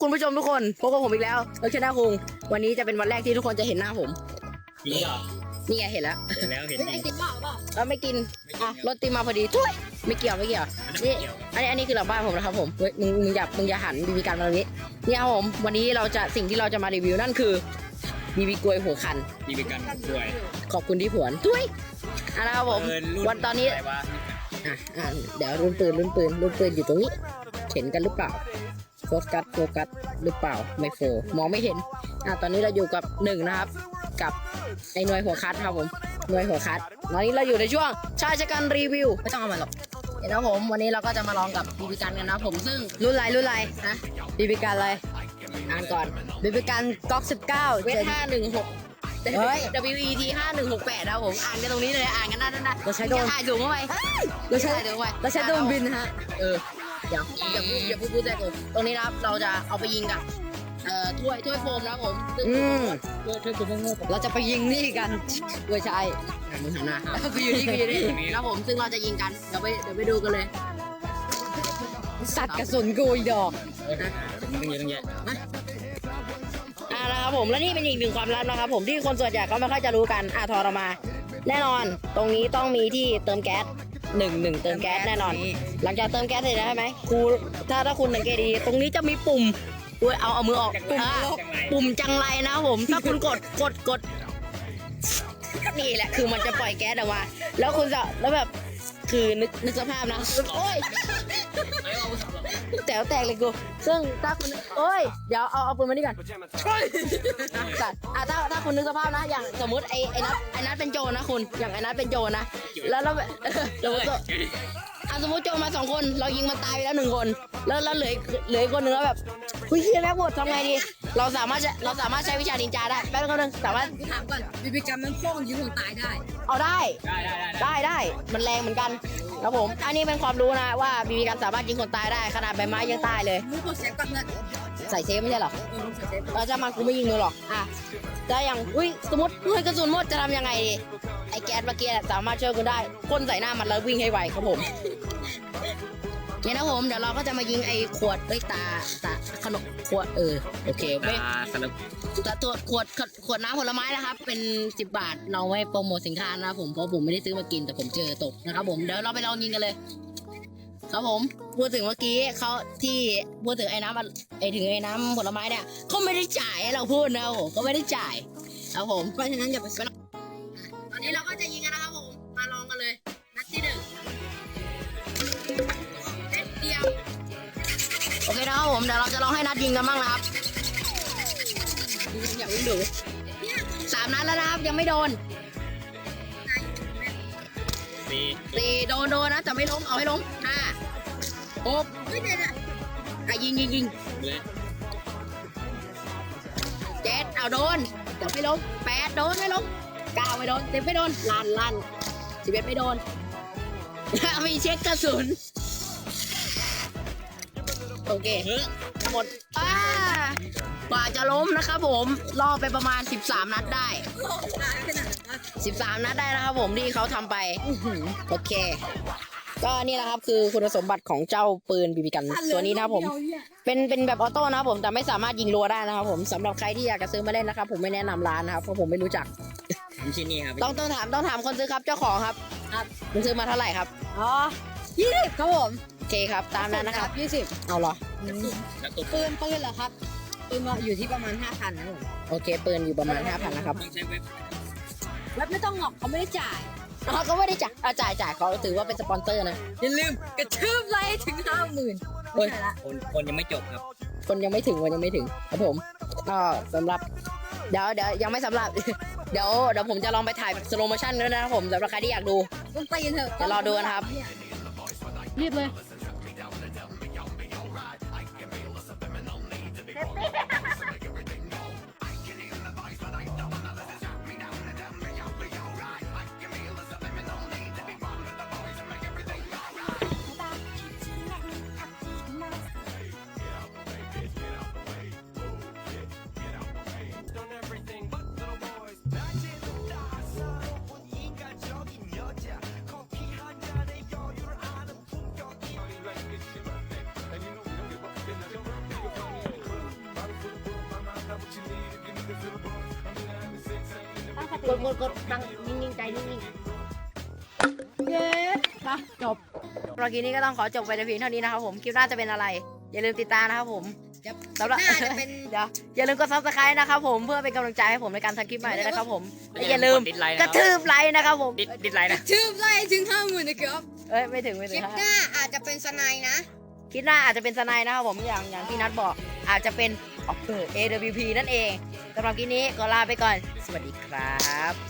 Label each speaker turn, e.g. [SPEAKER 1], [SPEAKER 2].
[SPEAKER 1] คุณผู้ชมทุกคนพบกับผมอีกแล้วเออชนะคุงวันนี้จะเป็นวันแรกที่ทุกคนจะเห็นหน้าผม
[SPEAKER 2] จริงเหรอ
[SPEAKER 1] นี่ไงเห็นแล้ว
[SPEAKER 2] เห็นแล้วเห็น
[SPEAKER 3] ไอ
[SPEAKER 2] จริง
[SPEAKER 3] ติมเปล่าเปล่า
[SPEAKER 1] เออไม่กินอะรถติมมาพอดีทุยไม่เกี่ยวไม่เกี่ยวนี่อันนี้อันนี้คือหลังบ้านผมนะครับผมเฮ้ยมึงมึงอย่ามึงอย่าหันบีบีกันมาตรงนี้เนี่ยครับผมวันนี้เราจะสิ่งที่เราจะมารีวิวนั่นคือบีบีกลวยหัวคัน
[SPEAKER 2] ดีเป็นกันสวย
[SPEAKER 1] ขอบคุณที่ผวนทุยอะนะครับผม
[SPEAKER 2] เออรุ่
[SPEAKER 1] วันตอนนี้
[SPEAKER 2] อะไรวะ
[SPEAKER 1] อะอะเดี๋ยวรุ่นปืนรุ่นปืนรุ่นปืนอยู่ตรงนี้เห็นกันหรือเปล่าโฟกัสโฟกัสหรือเปล่าไม่โฟมองไม่เห็นอะตอนนี้เราอยู่กับหนึ่งนะครับ กับไอ้หน่วยหัวคัดครับผมหน่วยหัวคัดตอนนี้เราอยู่ในช่วงชายชะกันรีวิวไม่ต้องเอามาหรอกเห็นนะผมวันนี้เราก็จะมาลองกับบีบีกันกันนะผมซึ่งรุ่นไรรุ่นไรนะบีบีกันอะไรอ่านก่อน
[SPEAKER 3] บีบีกันก๊อกสิบเก้า
[SPEAKER 1] เวทห้าหนึ่งหก
[SPEAKER 3] เฮ้ย
[SPEAKER 1] WET ห้าหนึ่งหกแปดนะครับผมอ่านกันตรงนี้เลยอ่านกันหน้าด้านหน้า
[SPEAKER 3] เราใช้โดรน
[SPEAKER 1] ถ่ายสูงเข้าไป
[SPEAKER 3] เราใช้
[SPEAKER 1] ถ่ายสูงเข้าไป
[SPEAKER 3] เราใช้โดรนบินนะฮะ
[SPEAKER 1] เออ อย่าอย่าพูดอย่าพูดพูดแต่ผมตรงนี้นะครับเราจะเอาไปยิงกับเอ่อถ้วยถ้วยโฟมนะครับผมซึ่ง
[SPEAKER 3] อืม
[SPEAKER 1] ถ้วยถ้วยโฟมโง่ๆ
[SPEAKER 3] เราจะไปยิงนี่กันไม่ใช่
[SPEAKER 1] อะมึงหันหน้าไปอยู่นี่ไปอยู่นี่นะครับผมซึ่งเราจะยิงกันเดี๋ยวไปเดี๋ยวไปดูกันเลย
[SPEAKER 3] สัตว์กระสุนกูอีดอก
[SPEAKER 2] ต้องเยอะต้องแยะ
[SPEAKER 1] อ่านะครับผมและนี่เป็นอีกหนึ่งความลับนะครับผมที่คนส่วนใหญ่เขาไม่ค่อยจะรู้กันอ่าทอเรามา แน่นอนตรงนี้ต้องมีที่เติมแก๊ส หนึ่งหนึ่งเติมแก๊สแน่นอน หลังจากเติมแก๊สเสร็จแล้วใช่ไหมครูถ้าถ้าคุณสังเกตดี ตรงนี้จะมีปุ่มอุ้ยเอาเอามือออกปุ่มปุ่มจังไรนะครับผม ถ้าคุณกดกดกดนี่แหละ คือมันจะปล่อยแก๊สออกมาแล้วคุณจะแล้วแบบคือนึกนึกสภาพนะโอ้ย แต๋วแตกเลยกูซึ่งถ้าคุณโอ้ย เดี๋ยวเอาเอาปืนมานี่ก่อนสัตว์อะถ้าถ้าคุณนึกสภาพนะ อย่างสมมติไอ้ไอ้นัทไอ้นัทเป็นโจรนะคุณ อย่างไอ้นัทเป็นโจรนะ แล้วแล้วแบบสมมติอะสมมติโจรมาสองคน เรายิงมันตายไปแล้วหนึ่งคน แล้วแล้วเหลืออีกเหลืออีกคนหนึ่งแล้วแบบเฮ้ยเฮียแม่งหมดทำไงดี เราสามารถจะเราสามารถใช้วิชานินจาได้ แป๊บนึงสามารถ
[SPEAKER 3] ถามก่อนบีบีกันมันโป้งยิงคนตายได้
[SPEAKER 1] เอาได้
[SPEAKER 2] ได้ได้ได้
[SPEAKER 1] ได้ได้มันแรงเหมือนกัน ครับผม อันนี้เป็นความรู้นะว่าบีบีกันสามารถยิงคนตายได้ขนาดใบไม้ยังตายเลย
[SPEAKER 3] มึงกดเซฟก่อนเงิน
[SPEAKER 1] ใส่เซฟไม่ใช่เหรอ
[SPEAKER 3] เออมึงกดเซฟ
[SPEAKER 1] เราจะมากูไม่ยิงมือหรอก อะแต่อย่างอุ้ยสมมติเฮ้ยกระสุนหมดจะทำยังไงดีไอ้แก๊สเมื่อกี้สามารถช่วยคุณได้พ่นใส่หน้ามันแล้ววิ่งให้ไวครับผม เนี่ยนะผมเดี๋ยวเราก็จะมายิงไอ้ขวดเอ้ยตาตาขนมขวดเออโอเคไม่
[SPEAKER 2] ตาสนุก
[SPEAKER 1] แต่ตัวขวดขวดขวดน้ำผลไม้นะครับ เป็นสิบบาทเราไม่โปรโมทสินค้านะครับผมเพราะผมไม่ได้ซื้อมากินแต่ผมเจอตกนะครับ ผมเดี๋ยวเราไปลองยิงกันเลย ครับผมพูดถึงเมื่อกี้เขาที่พูดถึงไอ้น้ำอะไอ้ถึงไอ้น้ำผลไม้เนี่ยเขาไม่ได้จ่ายให้เราพูดนะครับผมเขาไม่ได้จ่ายครับผม
[SPEAKER 3] เพราะฉะนั้นอย่าไปซื้อ
[SPEAKER 1] ตอนนี้เราก็จะยิงกันนะ นะครับผมเดี๋ยวเราจะลองให้นัดยิงกันบ้างนะครับอย่าเพิ่งดูสามนัดแล้วนะครับยังไม่โดน
[SPEAKER 2] สี่
[SPEAKER 1] สี่โดนโดนนะแต่ไม่ล้มเอาให้ล้มห้าหก
[SPEAKER 3] เฮ้ยเดี๋ยวนะ
[SPEAKER 1] อะยิงยิงยิง
[SPEAKER 2] เลย
[SPEAKER 1] เจ็ดเอาโดนเดี๋ยวไม่ล้มแปดโดนไม่ล้มเก้าไม่โดนสิบไม่โดนลันลันสิบเอ็ดไม่โดนมีเช็คกระสุน โอเค
[SPEAKER 2] เฮ้ย
[SPEAKER 1] หมดอ่ากว่าจะล้มนะครับผมล่อไปประมาณ 13 นัดได้
[SPEAKER 3] โอ้ตายขนาดนั้น
[SPEAKER 1] 13 นัดได้นะครับผมที่เขาทำไปโอเค ก็นี่แหละครับคือคุณสมบัติของเจ้าปืนบีบีกันตัวนี้นะครับผม เป็นเป็นแบบออโต้นะครับผมแต่ไม่สามารถยิงรัวได้นะครับผมสำหรับใครที่อยากจะซื้อมาเล่นนะครับ ผมไม่แนะนำร้านนะครับเพราะผมไม่รู้จัก
[SPEAKER 2] ทำชิ้นนี้ครับ
[SPEAKER 1] ต้องต้องถามต้องถามคนซื้อครับเจ้าของครับครับคุณซื้อมาเท่าไหร่ครับ
[SPEAKER 3] อ๋อยี่สิบครับผม
[SPEAKER 1] โอ เคครับ ตามนั้นนะครับ
[SPEAKER 3] ยี่สิบ
[SPEAKER 1] เอาเหรอ
[SPEAKER 2] แล้วตัว
[SPEAKER 3] ปืนปืนเหรอครับ ปืนอยู่ที่ประมาณห้าพันนะผม
[SPEAKER 1] โอเคปืนอยู่ประมาณ5,000นะครับ
[SPEAKER 2] ต้องใช้เว็บ
[SPEAKER 3] เว็บไม่ต้องหรอกเขาไม่ได้จ่าย
[SPEAKER 1] เขาก็ไม่ได้จ่ายอะจ่ายจ่ายเขาถือว่าเป็นสปอนเซอร์นะ
[SPEAKER 3] อย่าลืมกระทืบไลค์ถึงห้าหมื่น
[SPEAKER 1] เฮ้ย
[SPEAKER 3] ไม่ใช่ละ
[SPEAKER 2] คนคนยังไม่จบครับ
[SPEAKER 1] คนยังไม่ถึงคนยังไม่ถึงครับผมก็สำหรับเดี๋ยวเดี๋ยวยังไม่สำหรับ เดี๋ยวเดี๋ยวผมจะลองไปถ่ายสโลโมชั่นด้วยนะครับผมสำหรับใครที่อยากดู
[SPEAKER 3] ต้องตีนเถอะ
[SPEAKER 1] เดี๋ยวรอดูนะครับ รีบเลย ตั้งสติ กดกดกดตั้งนิ่งๆใจนิ่งๆ
[SPEAKER 3] เย้ค่ะจบ
[SPEAKER 1] เมื่อกี้นี้ก็ต้องขอจบไปแต่เพียงเท่านี้นะครับผมคลิปหน้าจะเป็นอะไร อย่าลืมติดตามนะครับผม
[SPEAKER 3] ยับ
[SPEAKER 1] สำหรับ
[SPEAKER 3] น่าจะเป็น
[SPEAKER 1] เดี๋ยวอย่าลืมกด subscribe นะครับผมเพื่อเป็นกำลังใจให้ผมในการทำคลิปใหม่ด้วยนะครับผมและอย่าลืม
[SPEAKER 2] กดดิสไลค์
[SPEAKER 1] ก
[SPEAKER 2] นะ
[SPEAKER 1] ระทืบไลค์นะครับผม
[SPEAKER 2] ดิสดิสไลค์นะ
[SPEAKER 3] ชื่อไล่ถึงห้าหมื่นนะครับ
[SPEAKER 1] เอ้ยไม่ถึงไม่
[SPEAKER 3] ค
[SPEAKER 1] ถึ
[SPEAKER 3] ลิ
[SPEAKER 1] ง
[SPEAKER 3] ป
[SPEAKER 1] ฮะ
[SPEAKER 3] หน้าอาจจะเป็นสไนด์นะ
[SPEAKER 1] คลิปหน้าอาจจะเป็นสไนด์นะครับผมอย่างอย่างที่นัดบอกอาจจะเป็น Oppo AWP นั่นเองสำหรับคลิปนี้ก็ลาไปก่อน สวัสดีครับ